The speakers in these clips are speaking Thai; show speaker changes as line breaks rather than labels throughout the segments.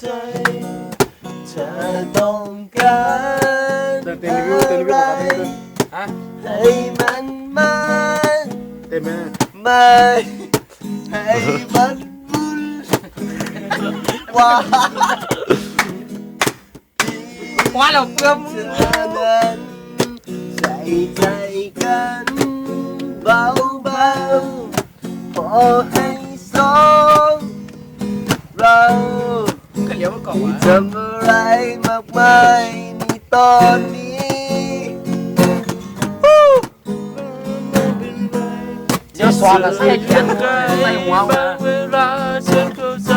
ใจเธอต้องการ
เต้นเต้นรีวิวเต้นรีวิวบอกเต้น
ฮะ
ให้มันมา
เต้นไหม
ไม่ให้มันวุ่า
ว่าเราเปลือม
เธอนั้นใส่ใจกันเบาๆพอให้ เรา
ก็เลี้ยวมาก่อนวะ
ทำอะไรมากมายในตอนนี้
เดี๋ยวสอนละใส่เขียนใส่หัวมา
เวลาฉันเข้าใจ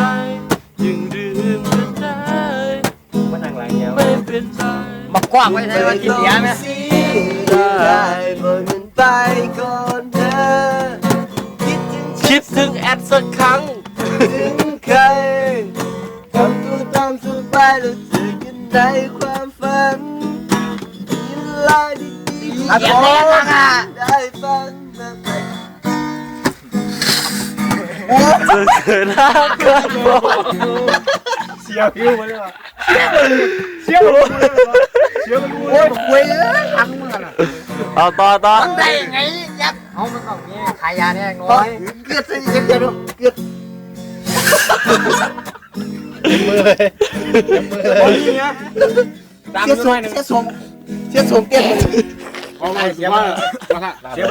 ยังลืมกันได้
มันนั่งหลังเงี้ย
ไม่เป็นไร
มากว้างไว้ใช่ว่ากินเลี้ยไหม
เสียได้บนมันไปก่อนเธอคิดถึงฉัน
คิดถึงแอดสักครั้งา
มสบายแล้วเจอกันในความฝันมีเวลาดีๆ
เขียนแรงมากอะ
ได้ฟังแบบ
เกิดหน้าเกิดบอก
เสียผิวมาเลยว่ะเสียผิวมาเลยว่ะเสียผิว
โอ้ยคุยเอ้ยทั้งมึงอะ
เอาต่อต่อ
มันได้ยังไงยักษ์เอามันต้องมีขายยาเนี่ยน้อย
เกือบจะเกือบเกือบ
มือเลยมือเลย
ตาม
เสีย
มึง
ส
หน่
ม
อยหนึง
เสียสมเสียสมเก็บมัน
เอาไงเสียมาเสีย